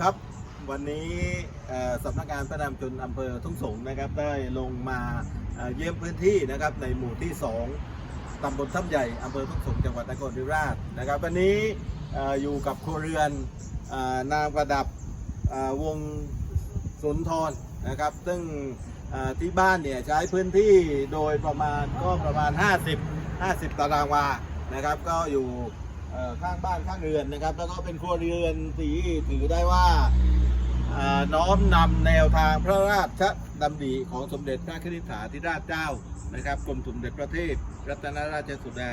ครับวันนี้สำนักงานพระนามชนอำเภอทุ่งสงนะครับได้ลงมาเยี่ยมพื้นที่นะครับในหมู่ที่ 2 ตำบลทับใหญ่อำเภอทุ่งสงจังหวัดนครศรีธรรมราชนะครับวันนี้ออยู่กับครัวเรือนอนางประดับวงสุนทรนะครับ ซึ่งที่บ้านเนี่ยใช้พื้นที่โดยประมาณก็ประมาณ 50 50 ตารางวานะครับก็อยู่ ข้างบ้านข้างเรือนนะครับ แล้วก็เป็นครัวเรือนที่ถือได้ว่าน้อมนำแนวทางพระราชดำริของสมเด็จพระนิธิธิราชเจ้านะครับกรมสมเด็จพระเทพรัตนราชสุดา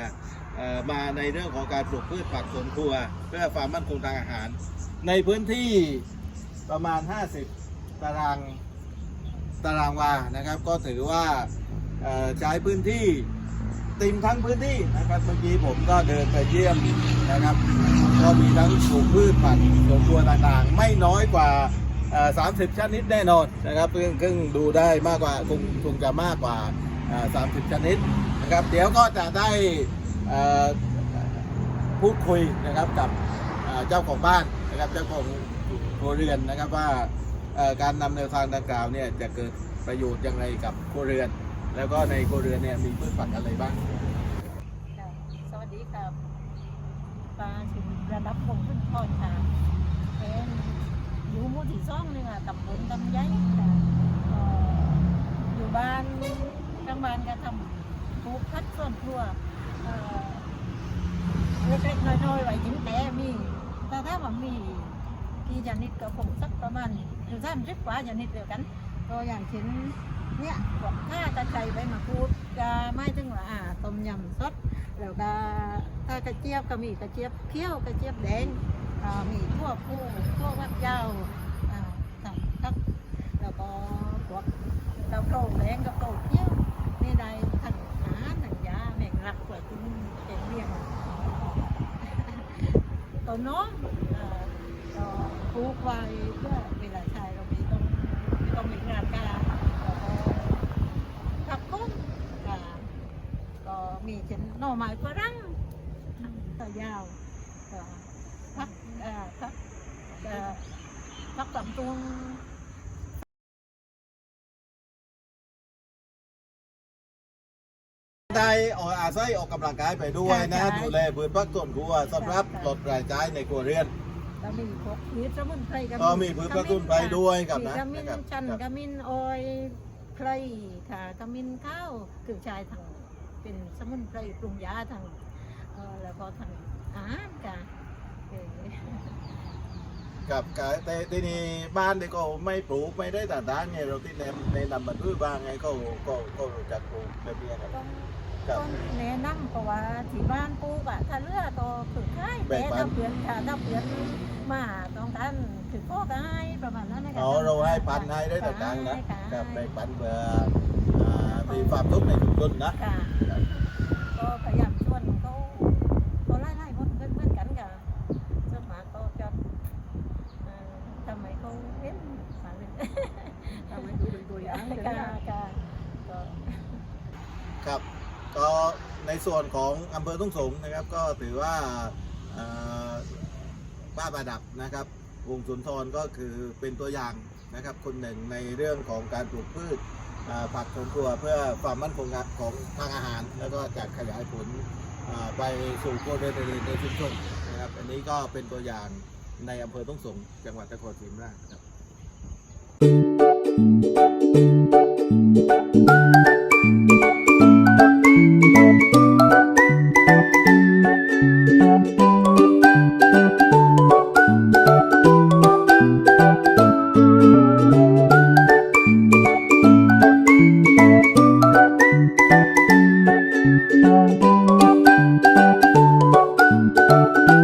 มาในเรื่องของการปลูกพืชผักสวนครัว เพื่อความมั่นคงทางอาหาร ในพื้นที่ประมาณ 50 ตารางตารางวานะครับ ก็ถือว่าใช้พื้นที่ ติมทั้งพื้นที่นะครับเมื่อกี้ผมก็เดินไปเยี่ยมนะครับ ก็มีทั้งปลูกพืชผักสวนครัวต่างๆ ไม่น้อยกว่า 30 ชนิดแน่นอนนะครับซึ่งซึ่งดูได้มากกว่าคงคงจะมากกว่า 30 ชนิดนะครับ เดี๋ยวก็จะได้พูดคุยนะครับกับเจ้าของบ้านนะครับเจ้าของครัวเรือนนะครับว่าการนำแนวทางดังกล่าวเนี่ยจะเกิดประโยชน์อย่างไรกับครัวเรือน แล้วก็ในครเรือนเนี่ยมีพืชผักอะไรบ้าง สวัสดีครับปลาถึงระดับวงขึ้นทอดค่ะเป็นอยู่หมู่ที่สองนี่ค่ะตำบลตำไยค่ะเอ่อยู่บ้านกลางบ้านก็ทำปลูกพัดส่วนครัวเอ่อเล็กๆน้อยๆไว้กินแต่มีแต่ถ้าว่ามีกี่ชนิดก็คงสักประมาณอยู่สามสิบกว่าชนิดเดียวกัน ก็อย่างเช่น เนี่ยพวกข้าตะไคร้ใบมะกรูดก็ไม่ถึงว่าอ่าต้มยำสดแล้วก็ถ้ากระเจี๊ยบก็มีกระเจี๊ยบเขียวกระเจี๊ยบแดงอ่ามีทั่วผู้ทั่ววัดยาวอ่าสั่งครับแล้วก็พวกเราโปร่งแดงกับโปร่งเขียวนี่ได้ทั้งอาหารทั้งยาแม่งรักกว่าที่เก่งเรียงตัวน้องปลูกไว้เพื่อเวลาใช้เราไม่ต้องไม่ต้องมีงานการ ผักบุ้งอ่าก็มีเช่นหน่อไม้ฝรั่งตัวยาวก็พักเอ่อพักเอ่อพักลำตวงได้ออกอาศัยออกกำลังกายไปด้วยนะใช่ดูแลพืชผักสวนครัวสำหรับใช่ลดรายจ่ายในครัวเรือนแล้วมีพวกพืชสมุนไพรก็มีพืชกระตุ้นไปด้วยกับนะมีกระมินนะครับชันครับกระมินออย ไพรค่ะกระมินข้าวคือชายทางเป็นสมุนไพรปรุงยาทางเอ่อแล้วก็ทางอาหารค่ะเอ่อกับกายแต่ที่นี่บ้านเนี่ยก็ไม่ปลูกไม่ได้ต่างๆไงเราที่แนะแนะนำมันด้วยบ้างไงก็ก็ก็รู้จักปลูกแบบนี้ครับต้องครับต้องแนะนำเพราะว่าที่บ้านปลูกอะถ้าเลือกก็ฝึกให้แบ่แต่งปันถ้าเพื่อนค่ะถ้าเพื่อนมาต้องการถือพ่อก็ให้ ประมาณนั้นนะคะอ๋อเราให้ปันให้ได้ต่างๆนะค่ะกับแบ่งปันเพื่ออ่ามีความทุกข์ในชุมชนนะค่ะก็พยายามชวนเขาเขาไล่ไล่คนเพื่อนเพื่อนกันค่ะสวนมากก็จะเอ่อทำไมเขาเว้นมาเลยทำให้ดูเป็นตัวอย่างเลยค่ะนะค่ะก็ครับก็ในส่วนของอำเภอทุ่งสงนะครับ ก็ถือว่าเอ่อป้าประดับนะครับ วงสุนทรก็คือเป็นตัวอย่างนะครับคนหนึ่งในเรื่องของการปลูกพืชผักสวนครัวเพื่อความมั่นคงของทางอาหาร แล้วก็จะขยายผลไปสู่ครัวเรือนในในชุมชนนะครับอันนี้ก็เป็นตัวอย่างในอำเภอทุ่งสงจังหวัดนครศรีธรรมราชครับ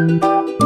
Música